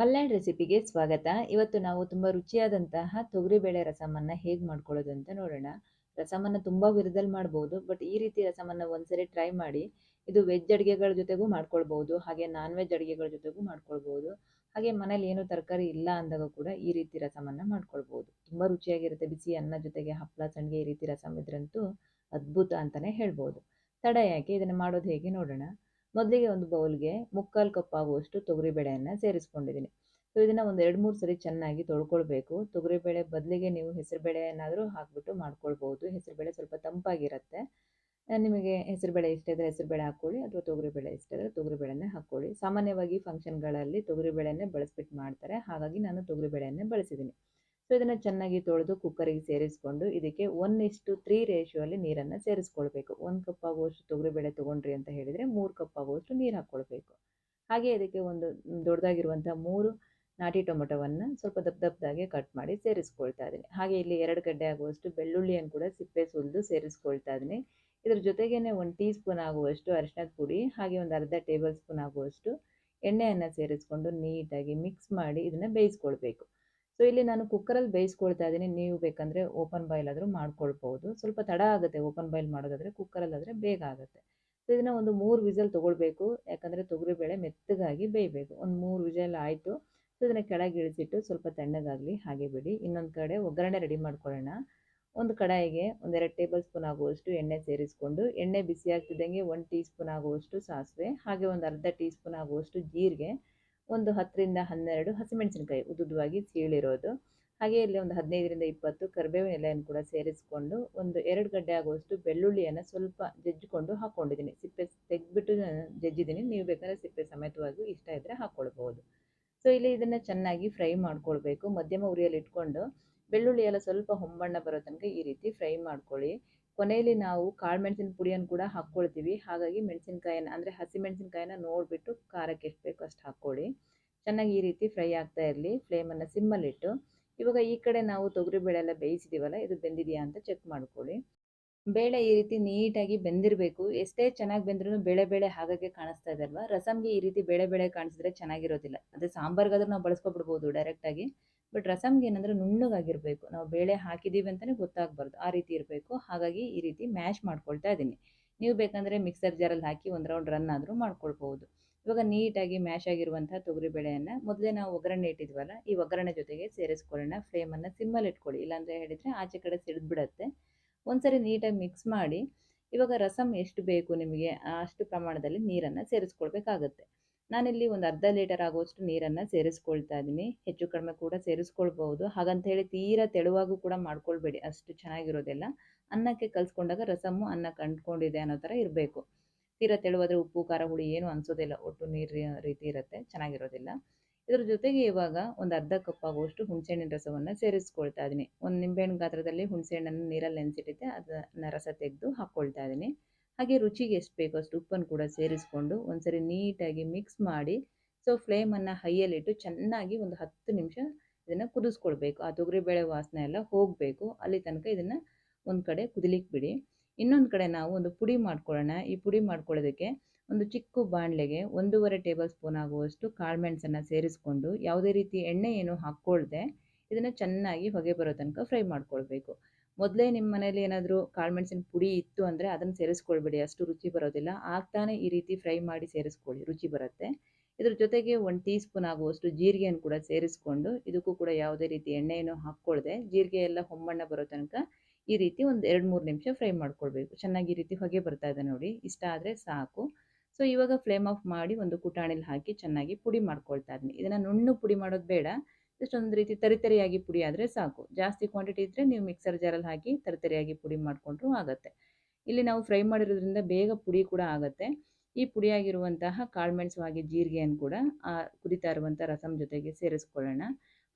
ಮಲ್ನಾಡ್ ರೆಸಿಪಿಗೆ ಸ್ವಾಗತ. ಇವತ್ತು ನಾವು ತುಂಬ ರುಚಿಯಾದಂತಹ ತೊಗರಿಬೇಳೆ ರಸಮನ್ನು ಹೇಗೆ ಮಾಡ್ಕೊಳ್ಳೋದು ಅಂತ ನೋಡೋಣ. ರಸಮನ್ನು ತುಂಬ ವಿಧದಲ್ಲಿ ಮಾಡ್ಬೋದು, ಬಟ್ ಈ ರೀತಿ ರಸಮನ್ನು ಒಂದ್ಸರಿ ಟ್ರೈ ಮಾಡಿ, ಇದು ವೆಜ್ ಅಡುಗೆಗಳ ಜೊತೆಗೂ ಮಾಡ್ಕೊಳ್ಬೋದು, ಹಾಗೆ ನಾನ್ ವೆಜ್ ಅಡುಗೆಗಳ ಜೊತೆಗೂ ಮಾಡ್ಕೊಳ್ಬೋದು, ಹಾಗೆ ಮನೇಲಿ ಏನು ತರಕಾರಿ ಇಲ್ಲ ಅಂದಾಗ ಕೂಡ ಈ ರೀತಿ ರಸಮನ್ನು ಮಾಡ್ಕೊಳ್ಬೋದು. ತುಂಬ ರುಚಿಯಾಗಿರುತ್ತೆ ಬಿಸಿ ಅನ್ನ ಜೊತೆಗೆ ಹಪ್ಪಳ ಸಂಡಿಗೆ ಈ ರೀತಿ ರಸಮ್ ಇದ್ರಂತೂ ಅದ್ಭುತ ಅಂತಲೇ ಹೇಳ್ಬೋದು. ತಡ ಯಾಕೆ? ಇದನ್ನು ಮಾಡೋದು ಹೇಗೆ ನೋಡೋಣ. ಮೊದಲಿಗೆ ಒಂದು ಬೌಲ್ಗೆ ಮುಕ್ಕಾಲು ಕಪ್ ಆಗುವಷ್ಟು ತೊಗರಿಬೇಳೆಯನ್ನು ಸೇರಿಸ್ಕೊಂಡಿದ್ದೀನಿ ಸೊ, ಇದನ್ನು ಒಂದು ಎರಡು ಮೂರು ಸರಿ ಚೆನ್ನಾಗಿ ತೊಳ್ಕೊಳ್ಬೇಕು. ತೊಗರಿಬೇಳೆ ಬದಲಿಗೆ ನೀವು ಹೆಸರುಬೇಳೆ ಏನಾದರೂ ಹಾಕ್ಬಿಟ್ಟು ಮಾಡ್ಕೊಳ್ಬೋದು. ಹೆಸರುಬೇಳೆ ಸ್ವಲ್ಪ ತಂಪಾಗಿರುತ್ತೆ. ನಿಮಗೆ ಹೆಸರುಬೇಳೆ ಇಷ್ಟ ಇದ್ದರೆ ಹೆಸರುಬೇಳೆ ಹಾಕ್ಕೊಳ್ಳಿ, ಅಥವಾ ತೊಗರಿಬೇಳೆ ಇಷ್ಟ ಇದ್ದರೆ ತೊಗರಿಬೇಳೆನೇ ಹಾಕ್ಕೊಳ್ಳಿ. ಸಾಮಾನ್ಯವಾಗಿ ಫಂಕ್ಷನ್ಗಳಲ್ಲಿ ತೊಗರಿಬೇಳೆನೇ ಬಳಸ್ಬಿಟ್ಟು ಮಾಡ್ತಾರೆ. ಹಾಗಾಗಿ ನಾನು ತೊಗರಿಬೇಳೆಯನ್ನೇ ಬಳಸಿದ್ದೀನಿ ಸೊ ಇದನ್ನು ಚೆನ್ನಾಗಿ ತೊಳೆದು ಕುಕ್ಕರಿಗೆ ಸೇರಿಸ್ಕೊಂಡು ಇದಕ್ಕೆ ಒನ್ ಇಷ್ಟು ತ್ರೀ ರೇಷಿಯೋಲ್ಲಿ ನೀರನ್ನು ಸೇರಿಸ್ಕೊಳ್ಬೇಕು. ಒಂದು ಕಪ್ ಆಗುವಷ್ಟು ತೊಗರಿಬೇಳೆ ತೊಗೊಂಡ್ರಿ ಅಂತ ಹೇಳಿದರೆ ಮೂರು ಕಪ್ ಆಗುವಷ್ಟು ನೀರು ಹಾಕ್ಕೊಳ್ಬೇಕು ಹಾಗೆ ಇದಕ್ಕೆ ಒಂದು ದೊಡ್ಡದಾಗಿರುವಂಥ ಮೂರು ನಾಟಿ ಟೊಮೊಟೊವನ್ನು ಸ್ವಲ್ಪ ದಪ್ಪ ದಪ್ಪದಾಗೆ ಕಟ್ ಮಾಡಿ ಸೇರಿಸ್ಕೊಳ್ತಾ ಇದ್ದೀನಿ. ಹಾಗೆ ಇಲ್ಲಿ ಎರಡು ಗಡ್ಡೆ ಆಗುವಷ್ಟು ಬೆಳ್ಳುಳ್ಳಿಯನ್ನು ಕೂಡ ಸಿಪ್ಪೆ ಸುಲಿದು ಸೇರಿಸ್ಕೊಳ್ತಾ ಇದ್ದೀನಿ. ಇದ್ರ ಜೊತೆಗೇನೆ ಒಂದು ಟೀ ಸ್ಪೂನ್ ಆಗುವಷ್ಟು ಅರಿಶಿನದ ಪುಡಿ, ಹಾಗೆ ಒಂದು ಅರ್ಧ ಟೇಬಲ್ ಸ್ಪೂನ್ ಆಗುವಷ್ಟು ಎಣ್ಣೆಯನ್ನು ಸೇರಿಸ್ಕೊಂಡು ನೀಟಾಗಿ ಮಿಕ್ಸ್ ಮಾಡಿ ಇದನ್ನು ಬೇಯಿಸ್ಕೊಳ್ಬೇಕು. ಸೊ ಇಲ್ಲಿ ನಾನು ಕುಕ್ಕರಲ್ಲಿ ಬೇಯಿಸ್ಕೊಳ್ತಾ ಇದ್ದೀನಿ. ನೀವು ಬೇಕಂದರೆ ಓಪನ್ ಬಾಯ್ಲ್ ಆದರೂ ಮಾಡ್ಕೊಳ್ಬೋದು ಸ್ವಲ್ಪ ತಡ ಆಗುತ್ತೆ ಓಪನ್ ಬಾಯ್ಲ್ ಮಾಡೋದಾದರೆ ಕುಕ್ಕರಲ್ಲಾದರೆ ಬೇಗ ಆಗುತ್ತೆ. ಸೊ ಇದನ್ನು ಒಂದು ಮೂರು ವಿಸಲ್ ತೊಗೊಳ್ಬೇಕು. ಯಾಕಂದರೆ ತೊಗರಿಬೇಳೆ ಮೆತ್ತಗಾಗಿ ಬೇಯಬೇಕು. ಒಂದು ಮೂರು ವಿಸಲ್ ಆಯಿತು. ಸೊ ಇದನ್ನು ಕೆಳಗೆ ಇಳಿಸಿಟ್ಟು ಸ್ವಲ್ಪ ತಣ್ಣಗಾಗಲಿ, ಹಾಗೆ ಬಿಡಿ. ಇನ್ನೊಂದು ಕಡೆ ಒಗ್ಗರಣೆ ರೆಡಿ ಮಾಡ್ಕೊಳ್ಳೋಣ. ಒಂದು ಕಡಾಯಿಗೆ ಒಂದೆರಡು ಟೇಬಲ್ ಸ್ಪೂನ್ ಆಗುವಷ್ಟು ಎಣ್ಣೆ ಸೇರಿಸ್ಕೊಂಡು, ಎಣ್ಣೆ ಬಿಸಿ ಆಗ್ತಿದ್ದಂಗೆ ಒಂದು ಟೀ ಸ್ಪೂನ್ ಆಗುವಷ್ಟು ಸಾಸಿವೆ, ಹಾಗೆ ಒಂದು ಅರ್ಧ ಟೀ ಸ್ಪೂನ್ ಆಗುವಷ್ಟು ಜೀರಿಗೆ ಒಂದು ಹತ್ತರಿಂದ ಹನ್ನೆರಡು ಹಸಿಮೆಣಸಿನಕಾಯಿ ಉದ್ದುದ್ದವಾಗಿ ಸೀಳಿರೋದು. ಹಾಗೆ ಇಲ್ಲಿ ಒಂದು ಹದಿನೈದರಿಂದ ಇಪ್ಪತ್ತು ಕರಿಬೇವಿನ ಎಲೆಯನ್ನು ಕೂಡ ಸೇರಿಸ್ಕೊಂಡು ಒಂದು ಎರಡು ಗಡ್ಡೆ ಆಗುವಷ್ಟು ಬೆಳ್ಳುಳ್ಳಿಯನ್ನು ಸ್ವಲ್ಪ ಜಜ್ಜಿಕೊಂಡು ಹಾಕ್ಕೊಂಡಿದ್ದೀನಿ ಸಿಪ್ಪೆ ತೆಗೆದ್ಬಿಟ್ಟು ಜಜ್ಜಿದ್ದೀನಿ. ನೀವು ಬೇಕಾದ್ರೆ ಸಿಪ್ಪೆ ಸಮೇತವಾಗಿ ಇಷ್ಟ ಇದ್ದರೆ ಹಾಕ್ಕೊಳ್ಬೋದು ಸೊ ಇಲ್ಲಿ ಇದನ್ನು ಚೆನ್ನಾಗಿ ಫ್ರೈ ಮಾಡ್ಕೊಳ್ಬೇಕು. ಮಧ್ಯಮ ಉರಿಯಲ್ಲಿ ಇಟ್ಕೊಂಡು ಬೆಳ್ಳುಳ್ಳಿ ಎಲ್ಲ ಸ್ವಲ್ಪ ಹೊಂಬಣ್ಣ ಬರೋ ತನಕ ಈ ರೀತಿ ಫ್ರೈ ಮಾಡ್ಕೊಳ್ಳಿ. ಕೊನೆಯಲ್ಲಿ ನಾವು ಕಾಳು ಮೆಣಸಿನ ಪುಡಿಯನ್ನು ಕೂಡ ಹಾಕ್ಕೊಳ್ತೀವಿ. ಹಾಗಾಗಿ ಮೆಣಸಿನ್ಕಾಯಿನ, ಅಂದರೆ ಹಸಿ ಮೆಣಸಿನಕಾಯಿನ ನೋಡಿಬಿಟ್ಟು ಖಾರಕ್ಕೆ ಎಷ್ಟು ಬೇಕೋ ಅಷ್ಟು ಹಾಕ್ಕೊಳ್ಳಿ. ಚೆನ್ನಾಗಿ ಈ ರೀತಿ ಫ್ರೈ ಆಗ್ತಾ ಇರಲಿ, ಫ್ಲೇಮನ್ನು ಸಿಮ್ಮಲ್ಲಿಟ್ಟು. ಇವಾಗ ಈ ಕಡೆ ನಾವು ತೊಗರಿಬೇಳೆ ಎಲ್ಲ ಬೇಯಿಸಿದ್ದೀವಲ್ಲ ಇದು ಬೆಂದಿದೆಯಾ ಅಂತ ಚೆಕ್ ಮಾಡ್ಕೊಳ್ಳಿ. ಬೇಳೆ ಈ ರೀತಿ ನೀಟಾಗಿ ಬೆಂದಿರಬೇಕು. ಎಷ್ಟೇ ಚೆನ್ನಾಗಿ ಬೆಂದ್ರೂ ಬೇಳೆ ಬೇಳೆ ಹಾಗಾಗಿ ಕಾಣಿಸ್ತಾ ಇದೆ ಅಲ್ವಾ? ರಸಮ್ಗೆ ಈ ರೀತಿ ಬೇಳೆ ಬೇಳೆ ಕಾಣಿಸಿದ್ರೆ ಚೆನ್ನಾಗಿರೋದಿಲ್ಲ. ಅದೇ ಸಾಂಬಾರ್ಗಾದ್ರೂ ನಾವು ಬಳಸ್ಕೊಬಿಡ್ಬೋದು ಡೈರೆಕ್ಟಾಗಿ ಬಟ್ ರಸಮ್ಗೆ ಏನಂದರೆ ನುಣ್ಣಗಾಗಿರಬೇಕು. ನಾವು ಬೇಳೆ ಹಾಕಿದ್ದೀವಿ ಅಂತಲೇ ಗೊತ್ತಾಗಬಾರ್ದು. ಆ ರೀತಿ ಇರಬೇಕು. ಹಾಗಾಗಿ ಈ ರೀತಿ ಮ್ಯಾಶ್ ಮಾಡ್ಕೊಳ್ತಾ ಇದ್ದೀನಿ ನೀವು ಬೇಕಂದರೆ ಮಿಕ್ಸರ್ ಜಾರಲ್ಲಿ ಹಾಕಿ ಒಂದು ರೌಂಡ್ ರನ್ ಆದರೂ ಮಾಡ್ಕೊಳ್ಬೋದು ಇವಾಗ ನೀಟಾಗಿ ಮ್ಯಾಶ್ ಆಗಿರುವಂಥ ತೊಗರಿಬೇಳೆಯನ್ನು ಮೊದಲೇ ನಾವು ಒಗ್ಗರಣೆ ಇಟ್ಟಿದ್ವಲ್ಲ, ಈ ಒಗ್ಗರಣೆ ಜೊತೆಗೆ ಸೇರಿಸ್ಕೊಳ್ಳೋಣ. ಫ್ಲೇಮನ್ನು ಸಿಮ್ಮಲ್ಲಿ ಇಟ್ಕೊಳ್ಳಿ. ಇಲ್ಲಾಂದರೆ ಹೇಳಿದರೆ ಆಚೆ ಕಡೆ ಸಿಡಿದ್ಬಿಡತ್ತೆ. ಒಂದ್ಸರಿ ನೀಟಾಗಿ ಮಿಕ್ಸ್ ಮಾಡಿ ಇವಾಗ ರಸಮ್ ಎಷ್ಟು ಬೇಕು ನಿಮಗೆ? ಅಷ್ಟು ಪ್ರಮಾಣದಲ್ಲಿ ನೀರನ್ನು ಸೇರಿಸ್ಕೊಳ್ಬೇಕಾಗತ್ತೆ. ನಾನಿಲ್ಲಿ ಒಂದು ಅರ್ಧ ಲೀಟರ್ ಆಗುವಷ್ಟು ನೀರನ್ನು ಸೇರಿಸ್ಕೊಳ್ತಾ ಇದ್ದೀನಿ. ಹೆಚ್ಚು ಕಡಿಮೆ ಕೂಡ ಸೇರಿಸ್ಕೊಳ್ಬಹುದು. ಹಾಗಂತ ಹೇಳಿ ತೀರಾ ತೆಳುವಾಗೂ ಕೂಡ ಮಾಡ್ಕೊಳ್ಬೇಡಿ. ಅಷ್ಟು ಚೆನ್ನಾಗಿರೋದಿಲ್ಲ. ಅನ್ನಕ್ಕೆ ಕಲಿಸ್ಕೊಂಡಾಗ ರಸಮು ಅನ್ನ ಕಂಡ್ಕೊಂಡಿದೆ ಅನ್ನೋ ಥರ ಇರಬೇಕು. ತೀರಾ ತೆಳುವಾದರೆ ಉಪ್ಪು, ಖಾರ, ಹುಳಿ ಏನು ಅನಿಸೋದಿಲ್ಲ. ಒಟ್ಟು ನೀರು ರೀತಿ ಇರುತ್ತೆ. ಚೆನ್ನಾಗಿರೋದಿಲ್ಲ. ಇದ್ರ ಜೊತೆಗೆ ಇವಾಗ ಒಂದು ಅರ್ಧ ಕಪ್ ಆಗುವಷ್ಟು ಹುಣಸೆಹಣ್ಣಿನ ರಸವನ್ನು ಸೇರಿಸ್ಕೊಳ್ತಾ ಇದ್ದೀನಿ. ಒಂದು ನಿಂಬೆಹಣ್ಣು ಗಾತ್ರದಲ್ಲಿ ಹುಣಸೆಹಣ್ಣನ್ನು ನೀರಲ್ಲಿ ನೆನೆಸಿಟ್ಟಿದ್ದೆ. ಅದನ್ನು ರಸ ತೆಗೆದು ಹಾಕ್ಕೊಳ್ತಾ ಇದ್ದೀನಿ. ಹಾಗೆ ರುಚಿಗೆ ಎಷ್ಟು ಬೇಕೋ ಅಷ್ಟು ಉಪ್ಪನ್ನು ಕೂಡ ಸೇರಿಸ್ಕೊಂಡು ಒಂದ್ಸರಿ ನೀಟಾಗಿ ಮಿಕ್ಸ್ ಮಾಡಿ ಸೊ ಫ್ಲೇಮನ್ನು ಹೈಯಲ್ಲಿಟ್ಟು ಚೆನ್ನಾಗಿ ಒಂದು ಹತ್ತು ನಿಮಿಷ ಇದನ್ನು ಕುದಿಸ್ಕೊಳ್ಬೇಕು. ಆ ತೊಗರಿಬೇಳೆ ವಾಸನೆ ಎಲ್ಲ ಹೋಗಬೇಕು. ಅಲ್ಲಿ ತನಕ ಇದನ್ನು ಒಂದು ಕಡೆ ಕುದಿಲಿಕ್ಕೆ ಬಿಡಿ. ಇನ್ನೊಂದು ಕಡೆ ನಾವು ಒಂದು ಪುಡಿ ಮಾಡ್ಕೊಳ್ಳೋಣ. ಈ ಪುಡಿ ಮಾಡ್ಕೊಳ್ಳೋದಕ್ಕೆ ಒಂದು ಚಿಕ್ಕ ಬಾಣಲೆಗೆ ಒಂದೂವರೆ ಟೇಬಲ್ ಸ್ಪೂನ್ ಆಗುವಷ್ಟು ಕಾಳುಮೆಣಸನ್ನು ಸೇರಿಸ್ಕೊಂಡು ಯಾವುದೇ ರೀತಿ ಎಣ್ಣೆ ಏನು ಹಾಕ್ಕೊಳ್ದೆ ಇದನ್ನು ಚೆನ್ನಾಗಿ ಹೊಗೆ ಬರೋ ತನಕ ಫ್ರೈ ಮಾಡ್ಕೊಳ್ಬೇಕು. ಮೊದಲೇ ನಿಮ್ಮ ಮನೇಲಿ ಏನಾದರೂ ಕಾಳುಮೆಣಸಿನ ಪುಡಿ ಇತ್ತು ಅಂದರೆ ಅದನ್ನು ಸೇರಿಸ್ಕೊಳ್ಬೇಡಿ, ಅಷ್ಟು ರುಚಿ ಬರೋದಿಲ್ಲ. ಆಗ್ತಾನೆ ಈ ರೀತಿ ಫ್ರೈ ಮಾಡಿ ಸೇರಿಸ್ಕೊಳ್ಳಿ, ರುಚಿ ಬರುತ್ತೆ. ಇದ್ರ ಜೊತೆಗೆ ಒಂದು ಟೀ ಸ್ಪೂನ್ ಆಗುವಷ್ಟು ಜೀರಿಗೆಯನ್ನು ಕೂಡ ಸೇರಿಸ್ಕೊಂಡು, ಇದಕ್ಕೂ ಕೂಡ ಯಾವುದೇ ರೀತಿ ಎಣ್ಣೆಯನ್ನು ಹಾಕ್ಕೊಳ್ದೆ, ಜೀರಿಗೆ ಎಲ್ಲ ಹೊಂಬಣ್ಣ ಬರೋ ತನಕ ಈ ರೀತಿ ಒಂದು ಎರಡು ಮೂರು ನಿಮಿಷ ಫ್ರೈ ಮಾಡ್ಕೊಳ್ಬೇಕು. ಚೆನ್ನಾಗಿ ಈ ರೀತಿ ಹೊಗೆ ಬರ್ತಾ ಇದೆ ನೋಡಿ, ಇಷ್ಟ ಆದರೆ ಸಾಕು. ಸೊ, ಇವಾಗ ಫ್ಲೇಮ್ ಆಫ್ ಮಾಡಿ ಒಂದು ಕುಟಾಣಿಲಿ ಹಾಕಿ ಚೆನ್ನಾಗಿ ಪುಡಿ ಮಾಡ್ಕೊಳ್ತಾ ಇದ್ದೀನಿ ಇದನ್ನು ನುಣ್ಣು ಪುಡಿ ಮಾಡೋದು ಬೇಡ. ಒಂದು ರೀತಿ ತರಿತರಿಯಾಗಿ ಪುಡಿ ಆದರೆ ಸಾಕು. ಜಾಸ್ತಿ ಕ್ವಾಂಟಿಟಿ ಇದ್ದರೆ ನೀವು ಮಿಕ್ಸರ್ ಜಾರಲ್ಲಿ ಹಾಕಿ ತರಿತರಿಯಾಗಿ ಪುಡಿ ಮಾಡಿಕೊಂಡ್ರೂ ಆಗುತ್ತೆ. ಇಲ್ಲಿ ನಾವು ಫ್ರೈ ಮಾಡಿರೋದ್ರಿಂದ ಬೇಗ ಪುಡಿ ಕೂಡ ಆಗುತ್ತೆ. ಈ ಪುಡಿಯಾಗಿರುವಂತಹ ಕಾಳುಮೆಣಸು ಹಾಗೆ ಜೀರಿಗೆಯನ್ನು ಕೂಡ ಆ ಕುದಿತಾ ಇರುವಂಥ ರಸಮ್ ಜೊತೆಗೆ ಸೇರಿಸ್ಕೊಳ್ಳೋಣ.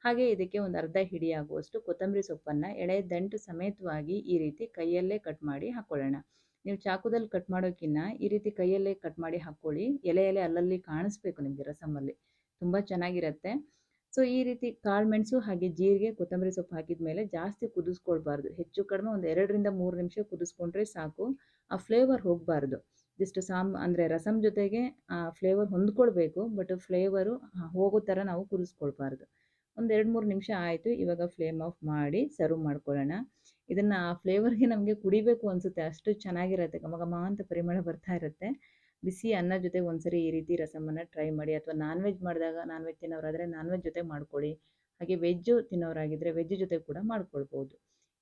ಹಾಗೆ ಇದಕ್ಕೆ ಒಂದು ಅರ್ಧ ಹಿಡಿಯಾಗುವಷ್ಟು ಕೊತ್ತಂಬರಿ ಸೊಪ್ಪನ್ನು ಎಳೆ ದಂಟು ಸಮೇತವಾಗಿ ಈ ರೀತಿ ಕೈಯಲ್ಲೇ ಕಟ್ ಮಾಡಿ ಹಾಕ್ಕೊಳ್ಳೋಣ ನೀವು ಚಾಕುದಲ್ಲಿ ಕಟ್ ಮಾಡೋಕ್ಕಿಂತ ಈ ರೀತಿ ಕೈಯಲ್ಲೇ ಕಟ್ ಮಾಡಿ ಹಾಕ್ಕೊಳ್ಳಿ. ಎಲೆ ಎಲೆ ಅಲ್ಲಲ್ಲಿ ಕಾಣಿಸ್ಬೇಕು ನಿಮಗೆ ರಸಮಲ್ಲಿ. ತುಂಬ ಚೆನ್ನಾಗಿರುತ್ತೆ. ಸೊ, ಈ ರೀತಿ ಕಾಳು ಮೆಣಸು ಹಾಗೆ ಜೀರಿಗೆ, ಕೊತ್ತಂಬರಿ ಸೊಪ್ಪು ಹಾಕಿದ ಮೇಲೆ ಜಾಸ್ತಿ ಕುದಿಸ್ಕೊಳ್ಬಾರ್ದು. ಹೆಚ್ಚು ಕಡಿಮೆ ಒಂದು ಎರಡರಿಂದ ಮೂರು ನಿಮಿಷ ಕುದಿಸ್ಕೊಂಡ್ರೆ ಸಾಕು. ಆ ಫ್ಲೇವರ್ ಹೋಗಬಾರ್ದು. ಜಸ್ಟ್ ಸಾಮ್, ಅಂದರೆ ರಸಮ್ ಜೊತೆಗೆ ಆ ಫ್ಲೇವರ್ ಹೊಂದ್ಕೊಳ್ಬೇಕು, ಬಟ್ ಫ್ಲೇವರು ಹೋಗೋ ಥರ ನಾವು ಕುದಿಸ್ಕೊಳ್ಬಾರ್ದು. ಒಂದು ಎರಡು ಮೂರು ನಿಮಿಷ ಆಯಿತು, ಇವಾಗ ಫ್ಲೇಮ್ ಆಫ್ ಮಾಡಿ ಸರ್ವ್ ಮಾಡ್ಕೊಳ್ಳೋಣ. ಇದನ್ನು ಆ ಫ್ಲೇವರ್ಗೆ ನಮಗೆ ಕುಡಿಬೇಕು ಅನಿಸುತ್ತೆ, ಅಷ್ಟು ಚೆನ್ನಾಗಿರುತ್ತೆ ಘಮ ಅಂತ ಪರಿಮಳ ಬರ್ತಾ ಇರುತ್ತೆ. ಬಿಸಿ ಅನ್ನ ಜೊತೆ ಒಂದ್ಸರಿ ಈ ರೀತಿ ರಸಮನ್ನು ಟ್ರೈ ಮಾಡಿ ಅಥವಾ ನಾನ್ ವೆಜ್ ಮಾಡಿದಾಗ ನಾನ್ ವೆಜ್ ತಿನ್ನೋರಾದರೆ ನಾನ್ ವೆಜ್ ಜೊತೆ ಮಾಡ್ಕೊಳ್ಳಿ. ಹಾಗೆ ವೆಜ್ಜು ತಿನ್ನೋರಾಗಿದ್ದರೆ ವೆಜ್ ಜೊತೆ ಕೂಡ ಮಾಡ್ಕೊಳ್ಬೋದು.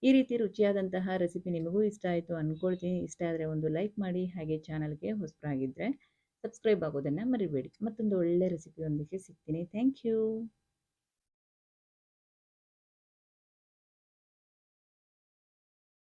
ಈ ರೀತಿ ರುಚಿಯಾದಂತಹ ರೆಸಿಪಿ ನಿಮಗೂ ಇಷ್ಟ ಆಯಿತು ಅಂದ್ಕೊಳ್ತೀನಿ ಇಷ್ಟ ಆದರೆ ಒಂದು ಲೈಕ್ ಮಾಡಿ. ಹಾಗೆ ಚಾನಲ್ಗೆ ಹೊಸಬರಾಗಿದ್ದರೆ ಸಬ್ಸ್ಕ್ರೈಬ್ ಆಗೋದನ್ನು ಮರಿಬೇಡಿ. ಮತ್ತೊಂದು ಒಳ್ಳೆ ರೆಸಿಪಿಯೊಂದಿಗೆ ಸಿಗ್ತೀನಿ. Thank you